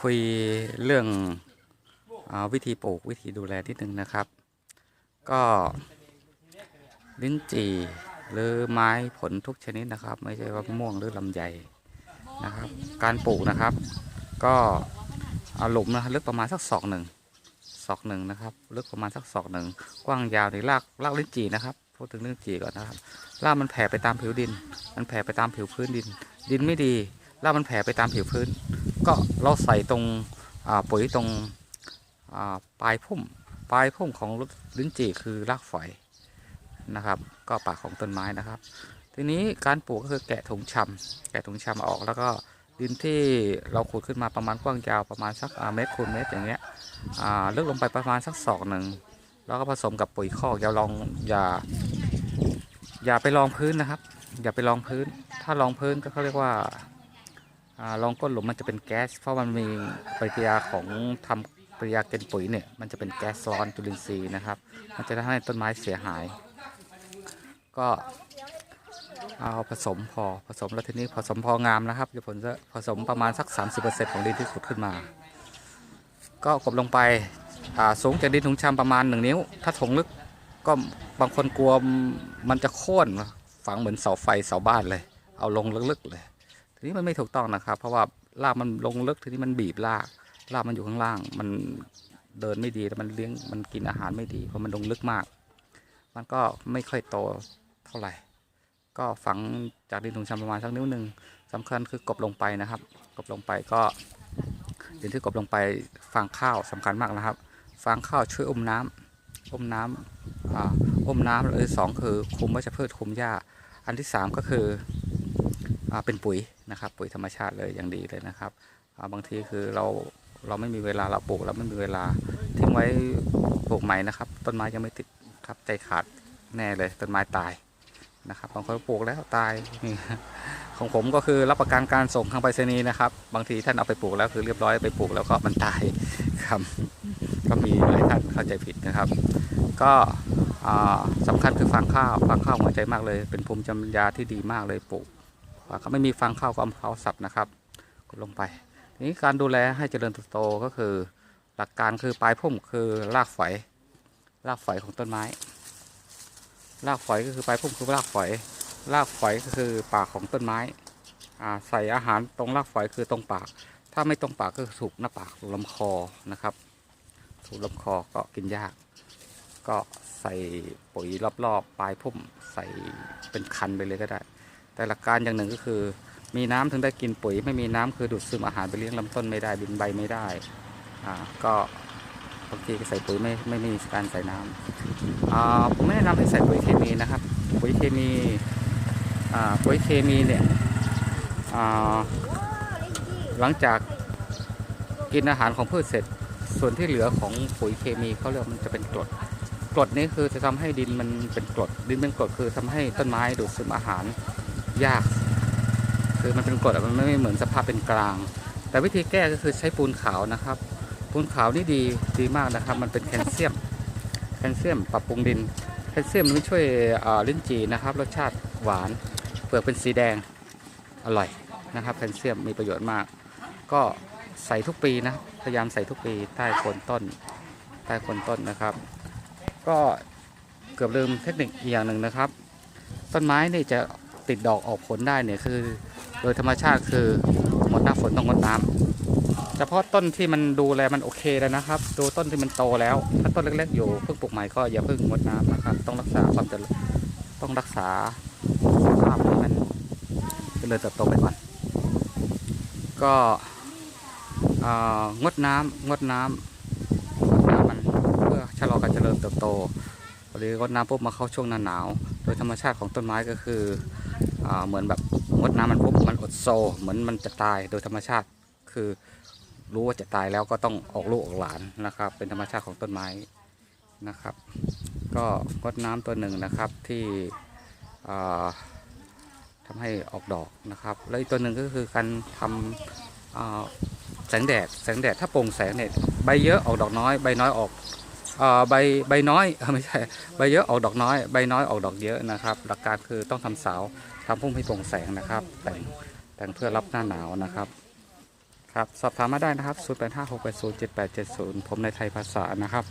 คุยเรื่องอวิธีปลูกวิธีดูแลนิดนึงนะครับ ก็ลิ้นจี่หรือไม้ผลทุกชนิดนะครับ ไม่ใช่ว่ามะม่วงหรือลำไยนะครับ การปลูกนะครับ ก็เอาหลุมนะลึกประมาณสักศอกหนึ่งศอกหนึ่งนะครับลึกประมาณสักศอกหนึ่งกว้างยาวในรากรากลิ้นจี่นะครับพูดถึงเรื่องจี่ก่อนนะครับรากมันแผ่ไปตามผิวดิน มันแผ่ไปตามผิวพื้นดิน ดินไม่ดีรากมันแผ่ไปตามผิวพื้น ก็เราใส่ตรงปุ๋ยตรงปลายพุ่ม ปลายพุ่มของลิ้นจี่คือรากฝอยนะครับ ก็ปากของต้นไม้นะครับ ทีนี้การปลูกก็คือแกะถุงชำแกะถุงชำออกแล้วก็ดินที่เราขุดขึ้นมาประมาณกว้างยาวประมาณสักเมตรคูณเมตรอย่างเงี้ยลึกลงไปประมาณสักศอกหนึ่งแล้วก็ผสมกับปุ๋ยคอกอย่าลองอย่าอย่าไปลองพื้นนะครับ อย่าไปลองพื้น ถ้าลองพื้นก็เขาเรียกว่า ลองก้นหลุมมันจะเป็นแก๊ส เพราะมันมีปฏิกิริยาของทำปฏิกิริยาเกนปุ๋ยเนี่ยมันจะเป็นแก๊สร้อนจุลินทรีย์นะครับ มันจะทำให้ต้นไม้เสียหาย ก็เอาผสมพอผสมแล้วทีนี้ผสมพองามนะครับจะผลจะผสมประมาณสัก 30%ของดินที่ขุดขึ้นมา ก็กบลงไปสูงจากดินถุงชำประมาณ 1 นิ้ว ถ้าถงลึกก็บางคนกลัวมันจะโค่นฝังเหมือนเสาไฟเสาบ้านเลย เอาลงลึกๆเลย ทีนี้มันไม่ถูกต้องนะครับ เพราะว่ารากมันลงลึกทีนี้มันบีบรากรากมันอยู่ข้างล่าง มันเดินไม่ดีแล้วมันเลี้ยงมันกินอาหารไม่ดีเพราะมันลงลึกมาก มันก็ไม่ค่อยโตเท่าไหร่ ก็ฝังจากดินถุงชำประมาณสักนิ้วหนึ่งสำคัญคือกบลงไปนะครับ กบลงไปก็ดินที่กบลงไปฟางข้าวสำคัญมากนะครับฟางข้าวช่วยอมน้ำอมน้ำอ่าอมน้ำเลยสองคือคุมวัชพืชคุมหญ้าอันที่สามก็คือ เป็นปุ๋ยนะครับ ปุ๋ยธรรมชาติเลยอย่างดีเลยนะครับอ่าบางทีคือเราเราไม่มีเวลาเราปลูกเราไม่มีเวลาทิ้งไว้ปลูกใหม่นะครับ ต้นไม้ยังไม่ติดครับใจขาดแน่เลยต้นไม้ตายนะครับบางคนปลูกแล้วตายนี่ของผมก็คือรับประกันการส่งทางไปรษณีย์นะครับ บางทีท่านเอาไปปลูกแล้วคือเรียบร้อยไปปลูกแล้วก็มันตายครับก็มีหลายท่านเข้าใจผิดนะครับ ก็อ่าสำคัญคือฟางข้าวฟางข้าวหัวใจมากเลย เป็นภูมิปัญญาที่ดีมากเลยปลูก ว่าเขาไม่มีฟางข้าวก็เอาเขาสับนะครับกดลงไปทีนี้การดูแลให้เจริญเติบโตก็คือ หลักการคือปลายพุ่มคือรากฝอยรากฝอยของต้นไม้ รากฝอยก็คือปลายพุ่มคือรากฝอย รากฝอยก็คือปากของต้นไม้ใส่อาหารตรงรากฝอยคือตรงปาก ถ้าไม่ตรงปากก็คือถูกหน้าปากถูกลำคอนะครับ ถูกลำคอก็กินยาก ก็ใส่ปุ๋ยรอบๆปลายพุ่มใส่เป็นคันไปเลยก็ได้ แต่หลักการอย่างหนึ่งก็คือ มีน้ำถึงได้กินปุ๋ย ไม่มีน้ำคือดูดซึมอาหารไปเลี้ยงลำต้นไม่ได้บินใบไม่ได้อ่าก็บางทีใส่ปุ๋ยไม่ไม่มีการใส่น้ำอ่าผมไม่แนะนำให้ใส่ปุ๋ยเคมีนะครับ ปุ๋ยเคมีอ่าปุ๋ยเคมีเนี่ยอ่าหลังจากกินอาหารของพืชเสร็จส่วนที่เหลือของปุ๋ยเคมีเขาเรียกว่ามันจะเป็นกรดกรดนี้คือจะทำให้ดินมันเป็นกรดดินเป็นกรดคือทำให้ต้นไม้ดูดซึมอาหาร ยาก คือมันเป็นกรดมันไม่เหมือนสภาพเป็นกลาง แต่วิธีแก้ก็คือใช้ปูนขาวนะครับ ปูนขาวนี่ดีดีมากนะครับ มันเป็นแคลเซียม แคลเซียมปรับปรุงดิน แคลเซียมมันช่วยลิ้นจี่นะครับ รสชาติหวาน เปลือกเป็นสีแดงอร่อยนะครับ แคลเซียมมีประโยชน์มาก ก็ใส่ทุกปีนะพยายามใส่ทุกปีใต้โคนต้น ใต้โคนต้นนะครับ ก็เกือบลืมเทคนิคอีกอย่างหนึ่งนะครับ ต้นไม้นี่จะ ติดดอกออกผลได้เนี่ยคือ โดยธรรมชาติคือหมดหน้าฝนต้องงดน้ำเฉพาะต้นที่มันดูแลมันโอเคแล้วนะครับ ดูต้นที่มันโตแล้ว ถ้าต้นเล็กๆอยู่เพิ่งปลูกใหม่ก็อย่าเพิ่งงดน้ำนะครับ ต้องรักษาความเจริญต้องรักษาสภาพให้มันเจริญเติบโตไปก่อนก็งดน้ำงดน้ำน้ำมันเพื่อชะลอการเจริญเติบโตพอดีงดน้ำปุ๊บมาเข้าช่วงหน้าหนาว โดยธรรมชาติของต้นไม้ก็คือ เหมือนแบบงดน้ำมันปุ๊บมันอดโซ เหมือนมันจะตายโดยธรรมชาติ คือรู้ว่าจะตายแล้วก็ต้องออกลูกออกหลานนะครับ เป็นธรรมชาติของต้นไม้นะครับ ก็งดน้ำตัวหนึ่งนะครับที่อ่าทำให้ออกดอกนะครับ แล้วอีกตัวหนึ่งก็คือการทำอ่าแสงแดดแสงแดดถ้าโปร่งแสงเนี่ยใบเยอะออกดอกน้อย ใบน้อยออกใบใบน้อยไม่ใช่ใบเยอะออกดอกน้อย ใบน้อยออกดอกเยอะนะครับ หลักการคือต้องทำเสา ทำพุ่มให้โปร่งแสงนะครับแต่งแต่งเพื่อรับหน้าหนาวนะครับครับสอบถามมาได้นะครับ 0856807870 ผมในไทยภาษานะครับ